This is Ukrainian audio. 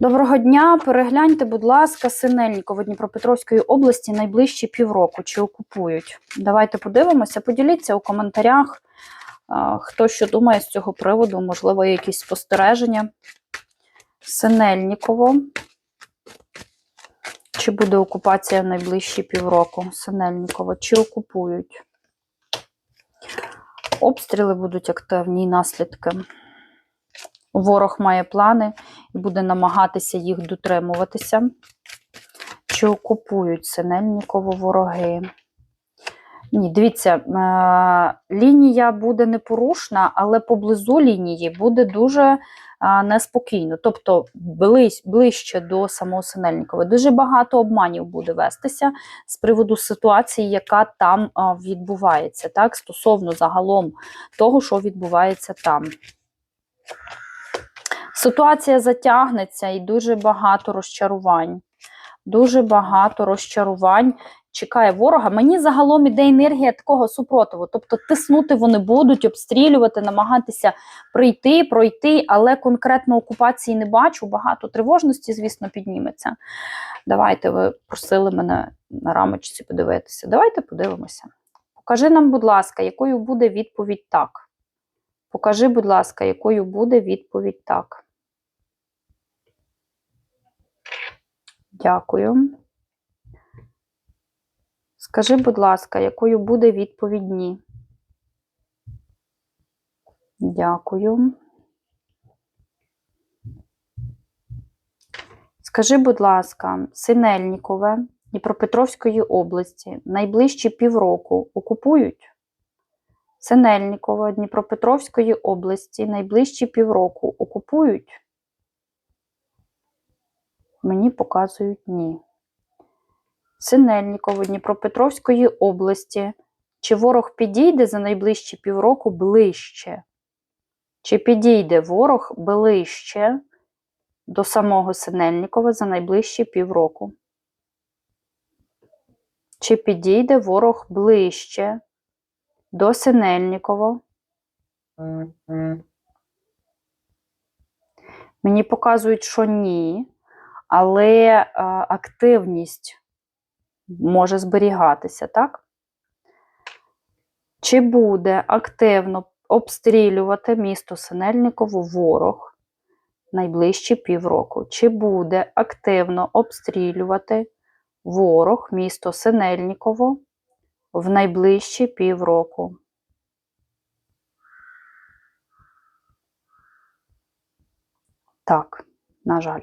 Доброго дня. Перегляньте, будь ласка, Синельніково Дніпропетровської області найближчі півроку. Чи окупують? Давайте подивимося. Поділіться у коментарях, хто що думає з цього приводу. Можливо, є якісь спостереження. Синельніково. Чи буде окупація в найближчі півроку? Синельніково. Чи окупують? Обстріли будуть активні і наслідки. Ворог має плани буде намагатися їх дотримуватися. Чи окупують Синельніково вороги? Ні, дивіться, е, лінія буде непорушна, але поблизу лінії буде дуже е, неспокійно. Тобто ближ, ближче до самого Синельникова. Дуже багато обманів буде вестися з приводу ситуації, яка там е, відбувається, так, стосовно загалом того, що відбувається там. Ситуація затягнеться і дуже багато розчарувань. Дуже багато розчарувань чекає ворога. Мені загалом іде енергія такого супротиву. Тобто тиснути вони будуть, обстрілювати, намагатися прийти, пройти, але конкретно окупації не бачу. Багато тривожності, звісно, підніметься. Давайте ви просили мене на рамочці подивитися. Давайте подивимося. Покажи нам, будь ласка, якою буде відповідь так. Покажи, будь ласка, якою буде відповідь так. Дякую. Скажи, будь ласка, якою буде відповідь ні? Дякую. Скажи, будь ласка, Синельнікове Дніпропетровської області найближчі півроку окупують? Синельнікове Дніпропетровської області найближчі півроку окупують? Мені показують ні. Синельніково Дніпропетровської області. Чи ворог підійде за найближчі півроку ближче? Чи підійде ворог ближче до самого Синельнікова за найближчі півроку? Чи підійде ворог ближче до Синельнікова? Мені показують, що ні, але е, активність може зберігатися, так? Чи буде активно обстрілювати місто Синельниково ворог найближчі півроку? Чи буде активно обстрілювати ворог місто Синельниково в найближчі півроку? Так, на жаль.